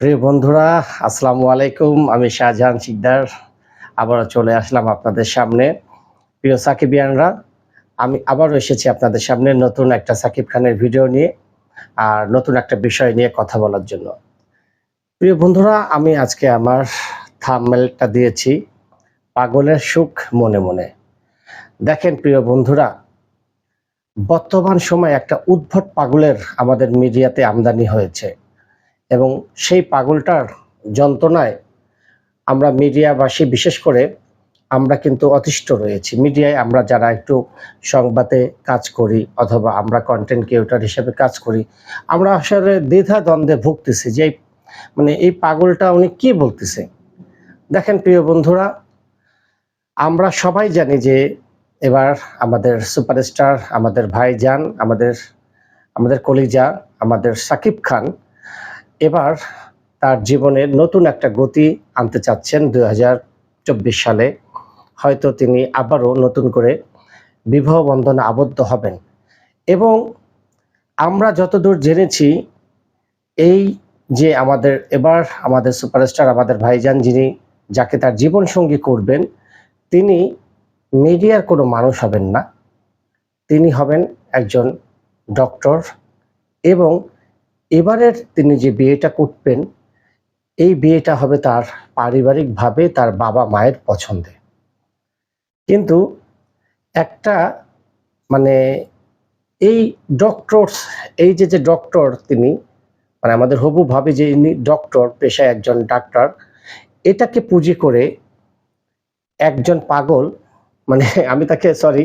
প্রিয় বন্ধুরা, আসসালামু আলাইকুম। আমি শাহজাহান শিকদার। আবারও চলে আসলাম আপনাদের সামনে। প্রিয় সাকিবিয়ানরা, আমি আবারও এসেছি আপনাদের সামনে নতুন একটা সাকিব খানের ভিডিও নিয়ে আর নতুন একটা বিষয় নিয়ে কথা বলার জন্য। প্রিয় বন্ধুরা, আমি আজকে আমার থামমেলটা দিয়েছি পাগলের সুখ মনে মনে। দেখেন প্রিয় বন্ধুরা, বর্তমান সময় একটা উদ্ভট পাগলের আমাদের মিডিয়াতে আমদানি হয়েছে। এবং সেই পাগলটার যন্ত্রণায় আমরা মিডিয়াবাসী, বিশেষ করে আমরা কিন্তু অতিষ্ঠ রয়েছি। মিডিয়ায় আমরা যারা একটু সংবাদে কাজ করি অথবা আমরা কন্টেন্ট ক্রিয়েটর হিসেবে কাজ করি, আমরা আসলে দ্বিধা দ্বন্দ্বে ভুগতেছি যে মানে এই পাগলটা উনি কি বলতেছে? দেখেন প্রিয় বন্ধুরা, আমরা সবাই জানি যে এবার আমাদের সুপারস্টার আমাদের ভাইজান, আমাদের আমাদের কলিজা, আমাদের সাকিব খান এবার তার জীবনে নতুন একটা গতি আনতে চাচ্ছেন দুই হাজার চব্বিশ সালে। হয়তো তিনি আবারও নতুন করে বিবাহ বন্ধনে আবদ্ধ হবেন। এবং আমরা যতদূর জেনেছি, এই যে আমাদের, এবার আমাদের সুপারস্টার, আমাদের ভাইজান যিনি, যাকে তার জীবন সঙ্গী করবেন, তিনি মিডিয়ার কোনো মানুষ হবেন না। তিনি হবেন একজন ডক্টর এবং এবারের তিনি যে বিয়েটা করবেন এই বিয়েটা হবে তার পারিবারিকভাবে তার বাবা মায়ের পছন্দে। কিন্তু একটা মানে এই ডক্টর এই যে যে ডক্টর তিনি মানে আমাদের হবু ভাবে যে ইনি ডক্টর পেশায় একজন ডাক্তার, এটাকে পুঁজি করে একজন পাগল মানে আমি তাকে সরি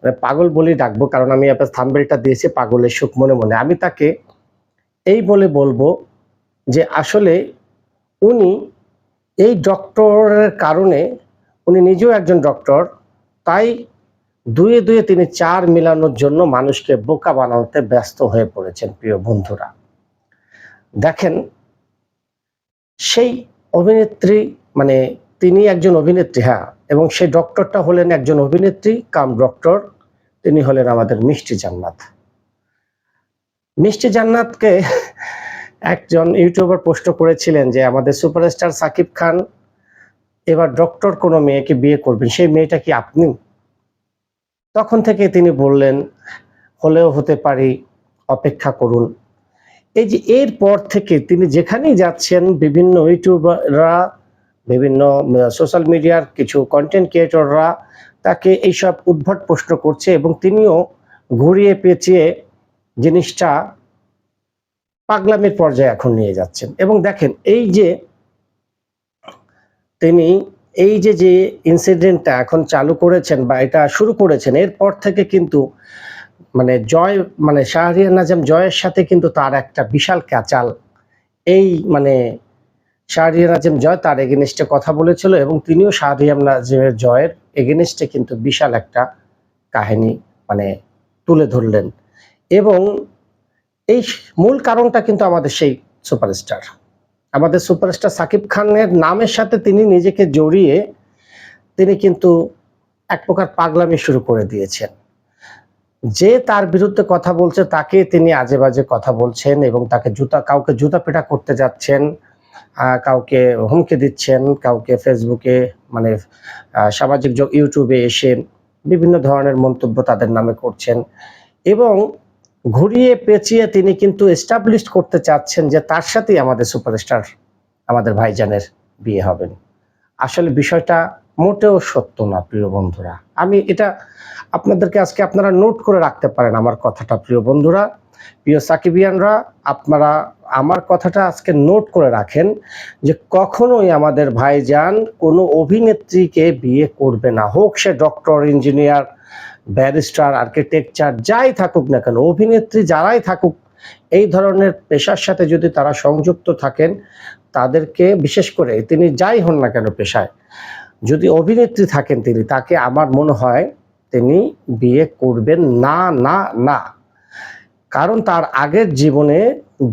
মানে পাগল বলেই ডাকবো, কারণ আমি আপনার থাম্বেলটা দিয়েছি পাগলের সুখ মনে মনে। আমি তাকে এই বলে বলব যে আসলে উনি এই ডক্টরের কারণে উনি নিজেও একজন ডক্টর, তাই দুয়ে দুয়ে তিনি চার মিলানোর জন্য মানুষকে বোকা বানাতে ব্যস্ত হয়ে পড়েছেন প্রিয় বন্ধুরা। দেখেন, সেই অভিনেত্রী মানে তিনি একজন অভিনেত্রী হ্যাঁ এবং সেই ডক্টরটা হলেন একজন অভিনেত্রী, কাম ডক্টর, তিনি হলেন আমাদের মিষ্টি জান্নাত। মিষ্টি জান্নাতকে একজন ইউটিউবার পোস্ট করেছিলেন যে আমাদের সুপারস্টার সাকিব খান এবার ডক্টর কোনো মেয়েকে বিয়ে করবেন, সেই মেয়েটা কি আপনি? তখন থেকে তিনি বললেন, হলেও হতে পারি, অপেক্ষা করুন। এই যে এর পর থেকে তিনি যেখানেই যাচ্ছেন, বিভিন্ন ইউটিউবাররা, বিভিন্ন সোশ্যাল মিডিয়ার কিছু কন্টেন্ট ক্রিয়েটররা তাকে এইসব উদ্ভট প্রশ্ন করছে এবং তিনিও ঘুরিয়ে পেঁচিয়ে জিনিসটা পাগলামের পর্যায়ে এখন নিয়ে যাচ্ছেন। এবং দেখেন, এই যে তিনি, এই যে যে ইনসিডেন্টটা এখন চালু করেছেন বা এটা শুরু করেছেন, এরপর থেকে কিন্তু মানে জয় মানে শাহরিয়ার নাজাম জয়ের সাথে কিন্তু তার একটা বিশাল ক্যাচাল। এই মানে শাহরিয়ার নাজিম জয় তার এগেনিস্টে কথা বলেছিল এবং তিনিও শাহরিয়ার নাজিমের জয়ের এগেনিস্টে কিন্তু বিশাল একটা কাহিনী মানে তুলে ধরলেন। এবং এই মূল কারণটা কিন্তু আমাদের সেই সুপারস্টার। আমাদের সুপারস্টার সাকিব খানের নামের সাথে তিনি নিজেকে জড়িয়ে তিনি কিন্তু এক প্রকার পাগলামি শুরু করে দিয়েছেন। যে তার বিরুদ্ধে কথা বলছে, তাকে তিনি আজে বাজে কথা বলছেন এবং তাকে জুতা, কাউকে জুতা পেটা করতে যাচ্ছেন কাউকে হুমকি দিচ্ছেন, কাউকে ফেসবুকে মানে সামাজিক যোগ, ইউটিউবে এসে বিভিন্ন ধরনের মন্তব্য তাদের নামে করছেন এবং ঘুরিয়ে পেঁচিয়ে তিনি কিন্তু এস্টাবলিশ করতে চাচ্ছেন যে তার সাথেই আমাদের সুপারস্টার আমাদের ভাইজানের বিয়ে হবেন। আসলে বিষয়টা মোটেও সত্য না, প্রিয় বন্ধুরা। আমি এটা আপনাদেরকে আজকে আপনারা নোট করে রাখতে পারেন আমার কথাটা, প্রিয় বন্ধুরা। প্রিয় সাকিবিয়ানরা, আপনারা আমার কথাটা আজকে নোট করে রাখেন যে কখনোই আমাদের ভাইজান কোনো অভিনেত্রীকে বিয়ে করবে না। হোক সে ডক্টর ইঞ্জিনিয়ার ব্যারিস্টার, আর্কিটেকচার যাই থাকুক না কেন, অভিনেত্রী যারাই থাকুক, এই ধরনের পেশার সাথে যদি তারা সংযুক্ত থাকেন, তাদেরকে বিশেষ করে তিনি যাই হন না কেন পেশায়, যদি অভিনেত্রী থাকেন তিনি, তাকে আমার মনে হয় তিনি বিয়ে করবেন না না না। কারণ তার আগের জীবনে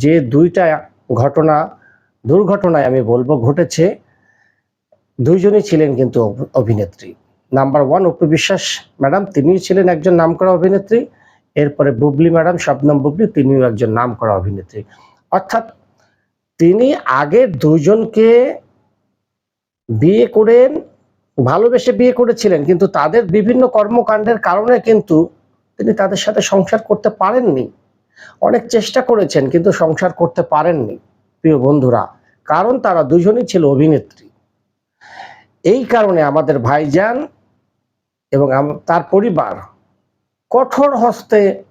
যে দুইটা ঘটনা, দুর্ঘটনায় আমি বলব, ঘটেছে, দুইজনই ছিলেন কিন্তু অভিনেত্রী। Number one, Apu Biswas. Madam, তিনিও ছিলেন একজন নামকরা অভিনেত্রী। এরপরে বুবলি ম্যাডাম, শবনম বুবলি, তিনিও একজন নামকরা অভিনেত্রী। অর্থাৎ তিনি আগের দুজনকে বিয়ে করেন ভালোবেসে বিয়ে করেছিলেন, কিন্তু তাদের বিভিন্ন কর্মকাণ্ডের কারণে কিন্তু তিনি তাদের সাথে সংসার করতে পারেননি। অনেক চেষ্টা করেছেন, কিন্তু সংসার করতে পারেননি, প্রিয় বন্ধুরা। কারণ তারা দুজনই ছিল অভিনেত্রী। এই কারণে আমাদের ভাইজান এবং তার পরিবার কঠোর হস্তে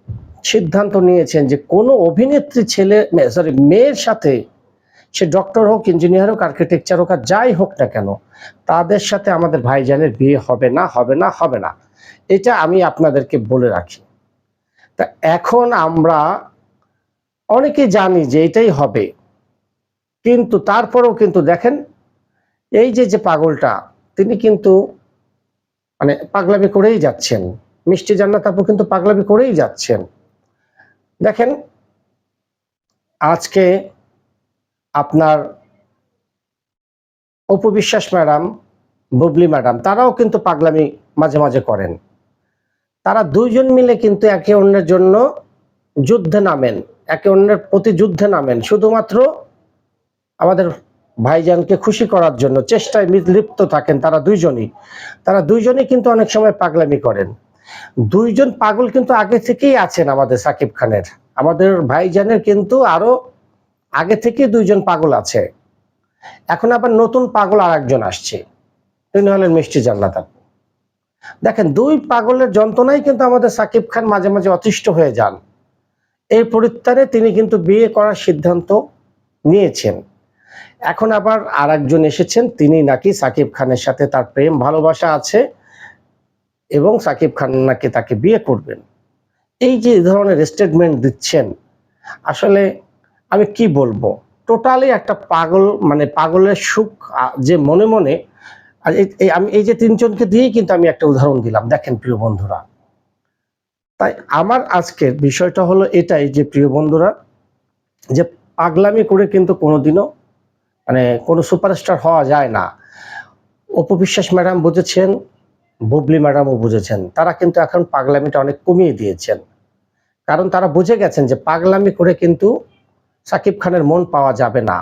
সিদ্ধান্ত নিয়েছেন যে কোনো অভিনেত্রী ছেলে সরি মেয়ের সাথে, সে ডক্টর হোক ইঞ্জিনিয়ার হোক আর্কিটেকচার হোক, আর যাই হোক না কেন, তাদের সাথে আমাদের ভাইজানের বিয়ে হবে না হবে না হবে না। এটা আমি আপনাদেরকে বলে রাখি। তা এখন আমরা অনেকে জানি যে এটাই হবে। কিন্তু তারপরেও কিন্তু দেখেন, এই যে যে পাগলটা, তিনি কিন্তু মানে পাগলামি করেই যাচ্ছেন। মিষ্টি জান্নাত আপু কিন্তু পাগলামি করেই যাচ্ছেন। দেখেন, আজকে আপনার অপবিশ্বাস ম্যাডাম, বুবলি ম্যাডাম, তারাও কিন্তু পাগলামি মাঝে মাঝে করেন। তারা দুইজন মিলে কিন্তু একে অন্যের জন্য যুদ্ধে নামেন, একে অন্যের প্রতি যুদ্ধে নামেন। শুধুমাত্র আমাদের ভাইজানকে খুশি করার জন্য চেষ্টায় লিপ্ত থাকেন তারা দুইজনই। তারা দুইজনই কিন্তু অনেক সময় পাগলামি করেন। দুইজন পাগল কিন্তু আগে থেকেই আছেন আমাদের সাকিব খানের। আমাদের ভাইজানের কিন্তু আরও আগে থেকে দুইজন পাগল আছে। এখন আবার নতুন পাগল আর একজন আসছে। তিনি হলেন মিষ্টি জান্নাত দেখেন, দুই পাগলের যন্ত্রণাই কিন্তু আমাদের সাকিব খান মাঝে মাঝে অতিষ্ঠ হয়ে যান। এই পরিত্যারে তিনি কিন্তু বিয়ে করার সিদ্ধান্ত নিয়েছেন। এখন আবার আর একজন এসেছেন, তিনি নাকি সাকিব খানের সাথে তার প্রেম, ভালোবাসা আছে এবং সাকিব খান নাকি তাকে বিয়ে করবেন। এই যে ধরনের স্টেটমেন্ট দিচ্ছেন, আসলে আমি কি বলব? টোটালি একটা পাগল মানে পাগলের সুখ যে মনে মনে আমি, এই যে তিনজনকে দিয়েই কিন্তু আমি একটা উদাহরণ দিলাম, দেখেন প্রিয় বন্ধুরা। তাই আমার আজকের বিষয়টা হলো এটাই যে, প্রিয় বন্ধুরা, যে পাগলামি করে কিন্তু কোনোদিনও মানে কোনো সুপারস্টার হওয়া যায় না। অপবিশ্বাস ম্যাডাম বুঝেছেন, বুবলি ম্যাডামও বুঝেছেন। তারা কিন্তু এখন পাগলামিটা অনেক কমিয়ে দিয়েছেন। কারণ তারা বুঝে গেছেন যে পাগলামি করে কিন্তু সাকিব খানের মন পাওয়া যাবে না।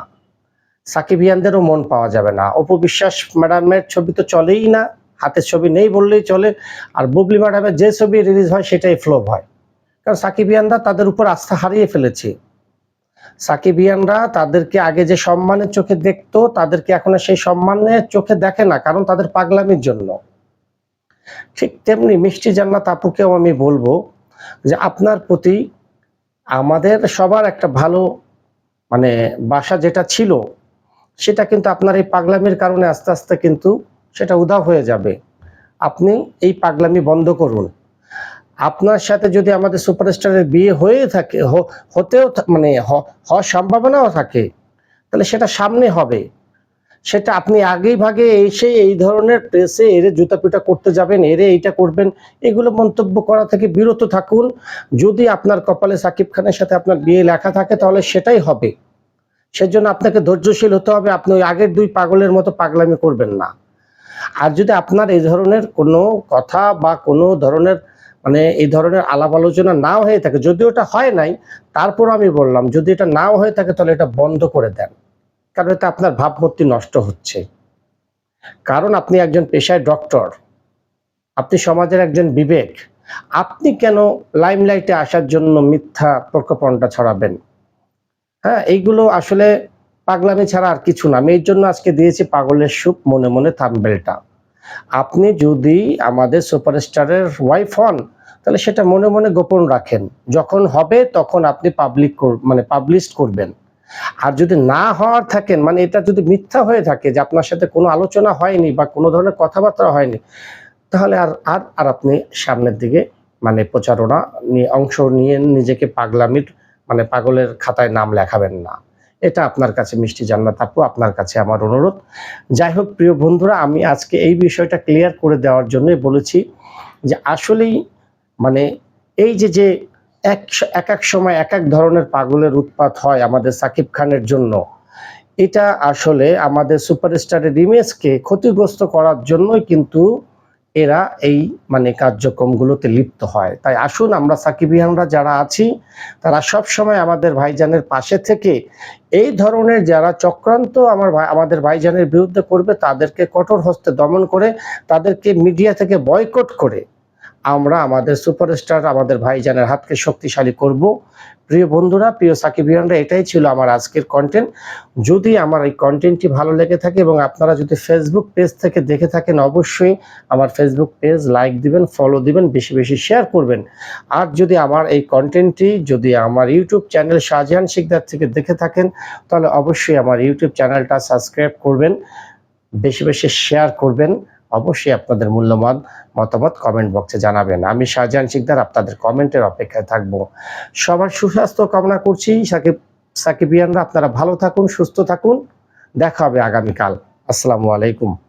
সাকিবিয়ানদেরও মন পাওয়া যাবে না। অপবিশ্বাস ম্যাডামের ছবি তো চলেই না, হাতের ছবি নেই বললেই চলে, আর বুবলি ম্যাডামের যে ছবি রিলিজ হয় সেটাই ফ্লোপ হয়। কারণ সাকিবিয়ানরা তাদের উপর আস্থা হারিয়ে ফেলেছে। সাকিবিয়ানরা তাদেরকে আগে যে সম্মানের চোখে দেখতো, তাদেরকে এখন সেই সম্মানের চোখে দেখে না, কারণ তাদের পাগলামির জন্য। ঠিক তেমনি মিষ্টি জান্নাত আপুকেও আমি বলব যে আপনার প্রতি আমাদের সবার একটা ভালো মানে বাসা যেটা ছিল, সেটা কিন্তু আপনার এই পাগলামির কারণে আস্তে আস্তে কিন্তু সেটা উধাও হয়ে যাবে। আপনি এই পাগলামি বন্ধ করুন। আপনার সাথে যদি আমাদের সুপারস্টারের বিয়ে হয়ে থাকে হতেও মানে হওয়ার সম্ভাবনাও থাকে, তাহলে সেটা সামনে হবে। সেটা আপনি আগেই ভাগে এসে এই ধরনের প্রেসে এরে জুতা পিটা করতে যাবেন, এরে এইটা করবেন, এগুলো মন্তব্য করা থেকে বিরত থাকুন। যদি আপনার কপালে সাকিব খানের সাথে আপনার বিয়ে লেখা থাকে, তাহলে সেটাই হবে। সেজন্য আপনাকে ধৈর্যশীল হতে হবে, আপনি ওই আগের দুই পাগলের মতো পাগলামি করবেন না। আর যদি আপনার এই ধরনের কোনো কথা বা কোনো ধরনের মানে এই ধরনের আলাপ আলোচনা নাও হয়ে থাকে। যদি ওটা হয় নাই, তারপর আমি বললাম, যদি এটা নাও হয়ে থাকে, তাহলে এটা বন্ধ করে দেন। কারণ এটা আপনার ভাবমূর্তি নষ্ট হচ্ছে। কারণ আপনি একজন পেশায় ডক্টর, আপনি সমাজের একজন বিবেক, আপনি কেন লাইমলাইটে আসার জন্য মিথ্যা প্রকোপনটা ছড়াবেন? হ্যাঁ এইগুলো আসলে পাগলামি ছাড়া আর কিছু না। আমি এই জন্য আজকে দিয়েছি পাগলের সুখ মনে মনে থাম্বেলটা। আপনি যদি আমাদের সুপারস্টারের ওয়াইফ হন তাহলে সেটা মনে মনে গোপন রাখেন। যখন হবে তখন আপনি পাবলিক মানে পাবলিশ করবেন। আর যদি না হওয়ার থাকেন মানে এটা যদি মিথ্যা হয়ে থাকে যে আপনার সাথে কোনো আলোচনা হয়নি বা কোনো ধরনের কথাবার্তা হয়নি, তাহলে আর আর আর আপনি সামনের দিকে মানে প্রচারণা নিয়ে অংশ নিয়ে নিজেকে পাগলামির মানে পাগলের খাতায় নাম লেখাবেন না। এটা আপনার কাছে মিষ্টি জান্নাত আপু, আপনার কাছে আমার অনুরোধ। যাই হোক, প্রিয় বন্ধুরা, আমি আজকে এই বিষয়টা ক্লিয়ার করে দেওয়ার জন্যই বলেছি যে আসলেই মানে এই যে যে এক এক এক সময় এক এক ধরনের পাগলের উৎপাত হয় আমাদের সাকিব খানের জন্য, এটা আসলে আমাদের সুপারস্টারের ইমেজকে ক্ষতিগ্রস্ত করার জন্যই কিন্তু এরা এই মানে কার্যক্রমগুলোতে লিপ্ত হয়। তাই আসুন আমরা সাকিবিয়ানরা যারা আছি, তারা সব সময় আমাদের ভাইজানের পাশে থেকে এই ধরনের যারা চক্রান্ত আমার আমাদের ভাইজানের বিরুদ্ধে করবে, তাদেরকে কঠোর হস্তে দমন করে, তাদেরকে মিডিয়া থেকে বয়কট করে আমরা আমাদের সুপারস্টার, আমাদের ভাইজানের হাতকে শক্তিশালী করব। প্রিয় বন্ধুরা, প্রিয় সাকিবিয়ানরা, এটাই ছিল আমার আজকের কন্টেন্ট যদি আমার এই কন্টেন্টটি ভালো লেগে থাকে এবং আপনারা যদি ফেসবুক পেজ থেকে দেখে থাকেন, অবশ্যই আমার ফেসবুক পেজ লাইক দিবেন ফলো দিবেন, বেশি বেশি শেয়ার করবেন। আর যদি আমার এই কন্টেন্টটি যদি আমার ইউটিউব চ্যানেল শাহজাহান শিকদার থেকে দেখে থাকেন, তাহলে অবশ্যই আমার ইউটিউব চ্যানেলটা সাবস্ক্রাইব করবেন, বেশি বেশি শেয়ার করবেন। অবশ্যই আপনাদের মূল্যবান মতামত কমেন্ট বক্সে জানাবেন। আমি শাহজাহান শিকদার, আপনাদের কমেন্টের অপেক্ষায় থাকব। সবার সুস্বাস্থ্য কামনা করছি। সাকিব, সাকিবিয়ানরা আপনারা ভালো থাকুন, সুস্থ থাকুন। দেখা হবে আগামীকাল। আসসালামু আলাইকুম।